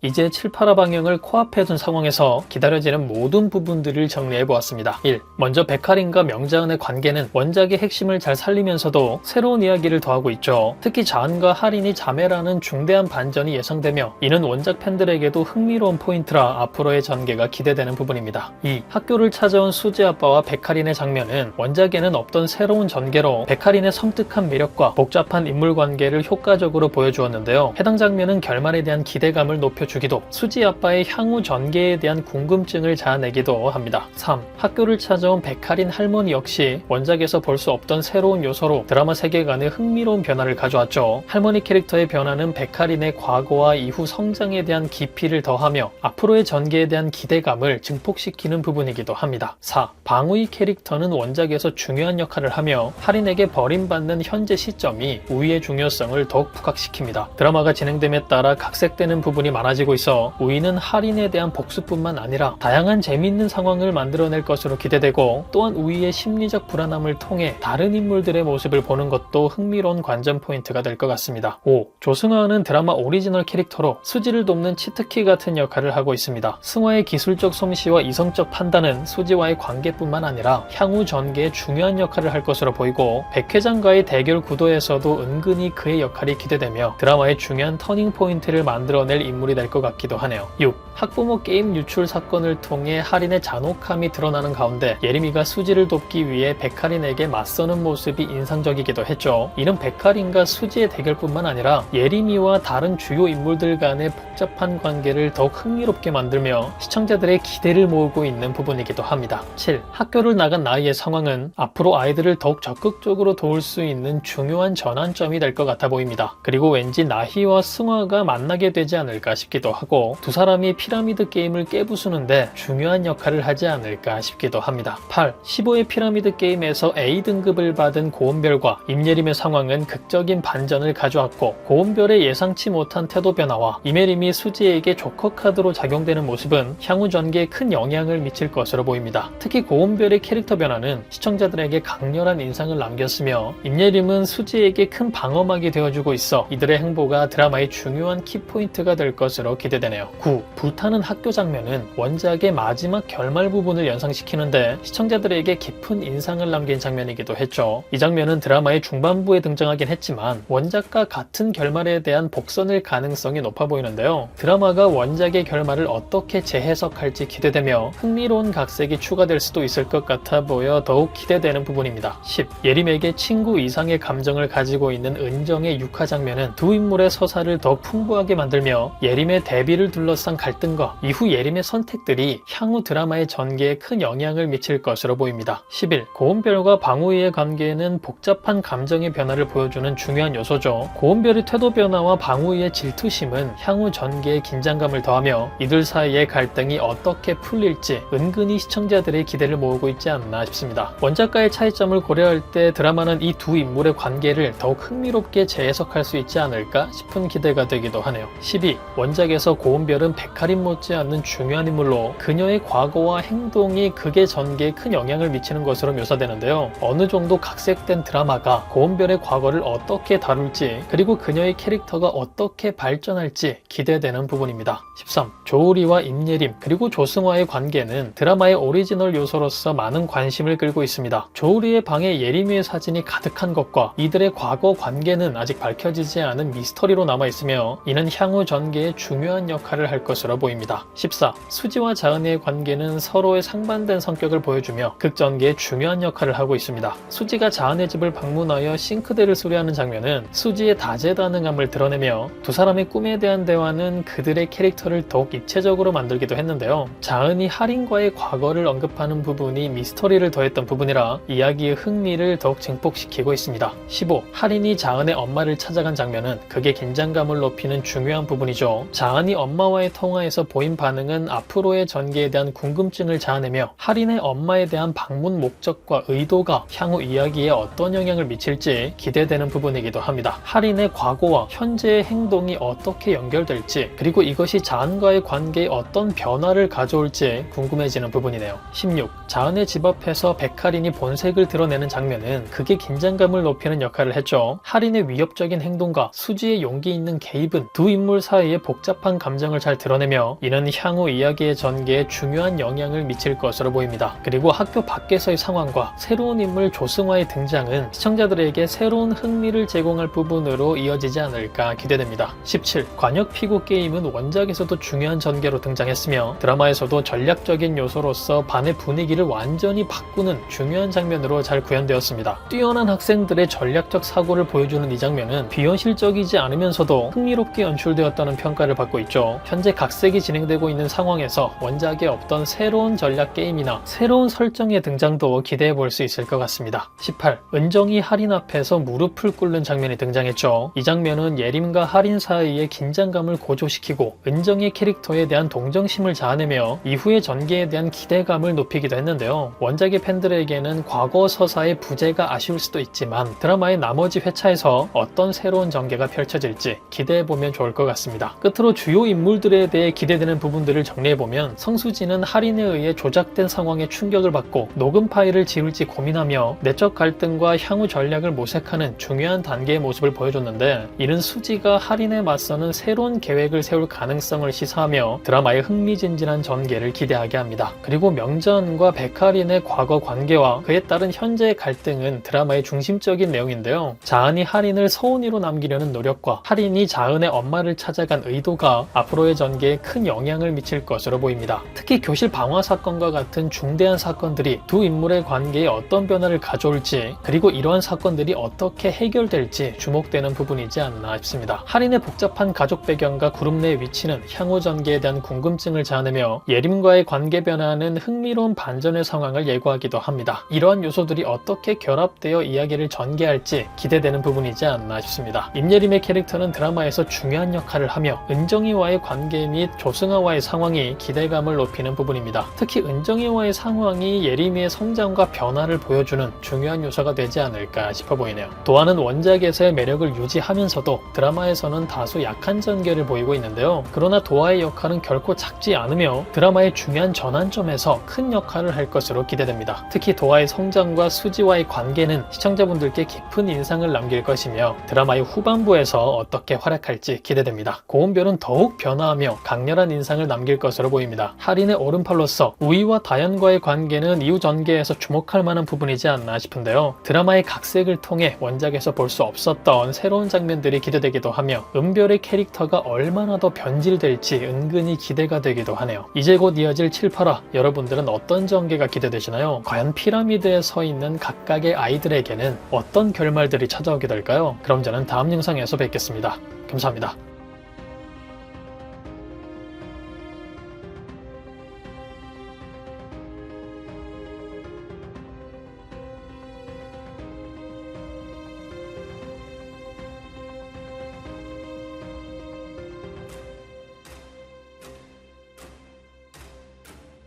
이제 7, 8화 방영을 코앞에 둔 상황에서 기다려지는 모든 부분들을 정리해 보았습니다. 1. 먼저 백할인과 명자은의 관계는 원작의 핵심을 잘 살리면서도 새로운 이야기를 더하고 있죠. 특히 자은과 할인이 자매라는 중대한 반전이 예상되며 이는 원작 팬들에게도 흥미로운 포인트라 앞으로의 전개가 기대되는 부분입니다. 2. 학교를 찾아온 수지 아빠와 백할인의 장면은 원작에는 없던 새로운 전개로 백할인의 섬뜩한 매력과 복잡한 인물 관계를 효과적으로 보여주었는데요. 해당 장면은 결말에 대한 기대감을 높여 주기도 수지 아빠의 향후 전개에 대한 궁금증을 자아내기도 합니다. 3. 학교를 찾아온 백할인 할머니 역시 원작에서 볼 수 없던 새로운 요소로 드라마 세계관에 흥미로운 변화를 가져왔죠. 할머니 캐릭터의 변화는 백할인의 과거와 이후 성장에 대한 깊이를 더하며 앞으로의 전개에 대한 기대감을 증폭시키는 부분이기도 합니다. 4. 방우이 캐릭터는 원작에서 중요한 역할을 하며 할인에게 버림받는 현재 시점이 우위의 중요성을 더욱 부각시킵니다. 드라마가 진행됨에 따라 각색되는 부분이 많아지 고 있어 우위는 할인에 대한 복수뿐만 아니라 다양한 재미있는 상황을 만들어낼 것으로 기대되고 또한 우위의 심리적 불안함을 통해 다른 인물들의 모습을 보는 것도 흥미로운 관전 포인트가 될 것 같습니다. 5. 조승화는 드라마 오리지널 캐릭터로 수지를 돕는 치트키 같은 역할을 하고 있습니다. 승화의 기술적 솜씨와 이성적 판단은 수지와의 관계뿐만 아니라 향후 전개에 중요한 역할을 할 것으로 보이고 백회장과의 대결 구도에서도 은근히 그의 역할이 기대되며 드라마의 중요한 터닝 포인트를 만들어낼 인물이 될것 같기도 하네요. 6. 학부모 게임 유출 사건을 통해 할인의 잔혹함이 드러나는 가운데 예림이가 수지를 돕기 위해 백할인에게 맞서는 모습이 인상적이기도 했죠. 이는 백할인과 수지의 대결뿐만 아니라 예림이와 다른 주요 인물들 간의 복잡한 관계를 더욱 흥미롭게 만들며 시청자들의 기대를 모으고 있는 부분이기도 합니다. 7. 학교를 나간 나이의 상황은 앞으로 아이들을 더욱 적극적으로 도울 수 있는 중요한 전환점이 될 것 같아 보입니다. 그리고 왠지 나희와 승화가 만나게 되지 않을까 싶기도 하고 두 사람이 피라미드 게임을 깨부수는데 중요한 역할을 하지 않을까 싶기도 합니다. 8. 15의 피라미드 게임에서 A등급을 받은 고은별과 임예림의 상황은 극적인 반전을 가져왔고 고은별의 예상치 못한 태도 변화와 이메림이 수지에게 조커 카드로 작용되는 모습은 향후 전개에 큰 영향을 미칠 것으로 보입니다. 특히 고은별의 캐릭터 변화는 시청자들에게 강렬한 인상을 남겼으며 임예림은 수지에게 큰 방어막이 되어주고 있어 이들의 행보가 드라마의 중요한 키포인트가 될 것으로 기대되네요. 9. 불타는 학교 장면은 원작의 마지막 결말 부분을 연상시키는데 시청자들에게 깊은 인상을 남긴 장면이기도 했죠. 이 장면은 드라마의 중반부에 등장하긴 했지만 원작과 같은 결말에 대한 복선일 가능성이 높아 보이는데요. 드라마가 원작의 결말을 어떻게 재해석할지 기대되며 흥미로운 각색이 추가될 수도 있을 것 같아 보여 더욱 기대되는 부분입니다. 10. 예림에게 친구 이상의 감정을 가지고 있는 은정의 육화 장면은 두 인물의 서사를 더욱 풍부하게 만들며 예림의 데뷔를 둘러싼 갈등과 이후 예림의 선택들이 향후 드라마의 전개에 큰 영향을 미칠 것으로 보입니다. 11. 고은별과 방우이의 관계는 복잡한 감정의 변화를 보여주는 중요한 요소죠. 고은별의 태도 변화와 방우이의 질투심은 향후 전개에 긴장감을 더하며 이들 사이의 갈등이 어떻게 풀릴지 은근히 시청자들의 기대를 모으고 있지 않나 싶습니다. 원작과의 차이점을 고려할 때 드라마는 이 두 인물의 관계를 더욱 흥미롭게 재해석할 수 있지 않을까 싶은 기대가 되기도 하네요. 12. 원 작에서 고은별은 백할인 못지않는 중요한 인물로 그녀의 과거와 행동이 극의 전개에 큰 영향을 미치는 것으로 묘사되는데요. 어느 정도 각색된 드라마가 고은별의 과거를 어떻게 다룰지 그리고 그녀의 캐릭터가 어떻게 발전할지 기대되는 부분입니다. 13. 조우리와 임예림 그리고 조승화의 관계는 드라마의 오리지널 요소로서 많은 관심을 끌고 있습니다. 조우리의 방에 예림이의 사진이 가득한 것과 이들의 과거 관계는 아직 밝혀지지 않은 미스터리로 남아 있으며 이는 향후 전개에 중요 한 역할을 할 것으로 보입니다. 14. 수지와 자은이의 관계는 서로의 상반된 성격을 보여주며 극전개에 중요한 역할을 하고 있습니다. 수지가 자은의 집을 방문하여 싱크대를 수리하는 장면은 수지의 다재다능함을 드러내며 두 사람의 꿈에 대한 대화는 그들의 캐릭터를 더욱 입체적으로 만들기도 했는데요. 자은이 할인과의 과거를 언급하는 부분이 미스터리를 더했던 부분이라 이야기의 흥미를 더욱 증폭시키고 있습니다. 15. 할인이 자은의 엄마를 찾아간 장면은 극의 긴장감을 높이는 중요한 부분이죠. 자은이 엄마와의 통화에서 보인 반응은 앞으로의 전개에 대한 궁금증을 자아내며 할인의 엄마에 대한 방문 목적과 의도가 향후 이야기에 어떤 영향을 미칠지 기대되는 부분이기도 합니다. 할인의 과거와 현재의 행동이 어떻게 연결될지 그리고 이것이 자은과의 관계에 어떤 변화를 가져올지 궁금해지는 부분이네요. 16. 자은의 집 앞에서 백할인이 본색을 드러내는 장면은 극의 긴장감을 높이는 역할을 했죠. 할인의 위협적인 행동과 수지의 용기 있는 개입은 두 인물 사이의 복잡 복잡한 감정을 잘 드러내며 이는 향후 이야기의 전개에 중요한 영향을 미칠 것으로 보입니다. 그리고 학교 밖에서의 상황과 새로운 인물 조승화의 등장은 시청자들에게 새로운 흥미를 제공할 부분으로 이어지지 않을까 기대됩니다. 17. 관역 피구 게임은 원작에서도 중요한 전개로 등장했으며 드라마에서도 전략적인 요소로서 반의 분위기를 완전히 바꾸는 중요한 장면으로 잘 구현되었습니다. 뛰어난 학생들의 전략적 사고를 보여주는 이 장면은 비현실적이지 않으면서도 흥미롭게 연출되었다는 평가를 받고 있죠. 현재 각색이 진행되고 있는 상황에서 원작에 없던 새로운 전략 게임이나 새로운 설정의 등장도 기대해 볼 수 있을 것 같습니다. 18. 은정이 할인 앞에서 무릎을 꿇는 장면이 등장했죠. 이 장면은 예림과 할인 사이의 긴장감을 고조시키고 은정의 캐릭터에 대한 동정심을 자아내며 이후의 전개에 대한 기대감을 높이기도 했는데요. 원작의 팬들에게는 과거 서사의 부재가 아쉬울 수도 있지만 드라마의 나머지 회차에서 어떤 새로운 전개가 펼쳐질지 기대해 보면 좋을 것 같습니다. 끝으로 주요 인물들에 대해 기대되는 부분들을 정리해 보면 성수진은 할인에 의해 조작된 상황에 충격을 받고 녹음 파일을 지울지 고민하며 내적 갈등과 향후 전략을 모색하는 중요한 단계의 모습을 보여줬는데 이는 수지가 할인에 맞서는 새로운 계획을 세울 가능성을 시사하며 드라마의 흥미진진한 전개를 기대하게 합니다. 그리고 명전과 백할인의 과거 관계와 그에 따른 현재의 갈등은 드라마의 중심적인 내용인데요. 자은이 할인을 서운이로 남기려는 노력과 할인이 자은의 엄마를 찾아간 의도 가 앞으로의 전개에 큰 영향을 미칠 것으로 보입니다. 특히 교실 방화 사건과 같은 중대한 사건들이 두 인물의 관계에 어떤 변화를 가져올지 그리고 이러한 사건들이 어떻게 해결될지 주목되는 부분이지 않나 싶습니다. 할인의 복잡한 가족 배경과 그룹 내 위치는 향후 전개에 대한 궁금증을 자아내며 예림과의 관계 변화는 흥미로운 반전의 상황을 예고하기도 합니다. 이러한 요소들이 어떻게 결합되어 이야기를 전개할지 기대되는 부분이지 않나 싶습니다. 임예림의 캐릭터는 드라마에서 중요한 역할을 하며 은 정이와의 관계 및 조승아와의 상황이 기대감을 높이는 부분입니다. 특히 은정이와의 상황이 예림이의 성장과 변화를 보여주는 중요한 요소가 되지 않을까 싶어 보이네요. 도안은 원작에서의 매력을 유지하면서도 드라마에서는 다소 약한 전개를 보이고 있는데요. 그러나 도아의 역할은 결코 작지 않으며 드라마의 중요한 전환점에서 큰 역할을 할 것으로 기대됩니다. 특히 도아의 성장과 수지와의 관계는 시청자분들께 깊은 인상을 남길 것이며 드라마의 후반부에서 어떻게 활약할지 기대됩니다. 고은별은 더욱 변화하며 강렬한 인상을 남길 것으로 보입니다. 할인의 오른팔로서 우이와 다현과의 관계는 이후 전개에서 주목할 만한 부분이지 않나 싶은데요. 드라마의 각색을 통해 원작에서 볼 수 없었던 새로운 장면들이 기대되기도 하며 은별의 캐릭터가 얼마나 더 변질될지 은근히 기대가 되기도 하네요. 이제 곧 이어질 7, 8화 여러분들은 어떤 전개가 기대되시나요? 과연 피라미드에 서 있는 각각의 아이들에게는 어떤 결말들이 찾아오게 될까요? 그럼 저는 다음 영상에서 뵙겠습니다. 감사합니다.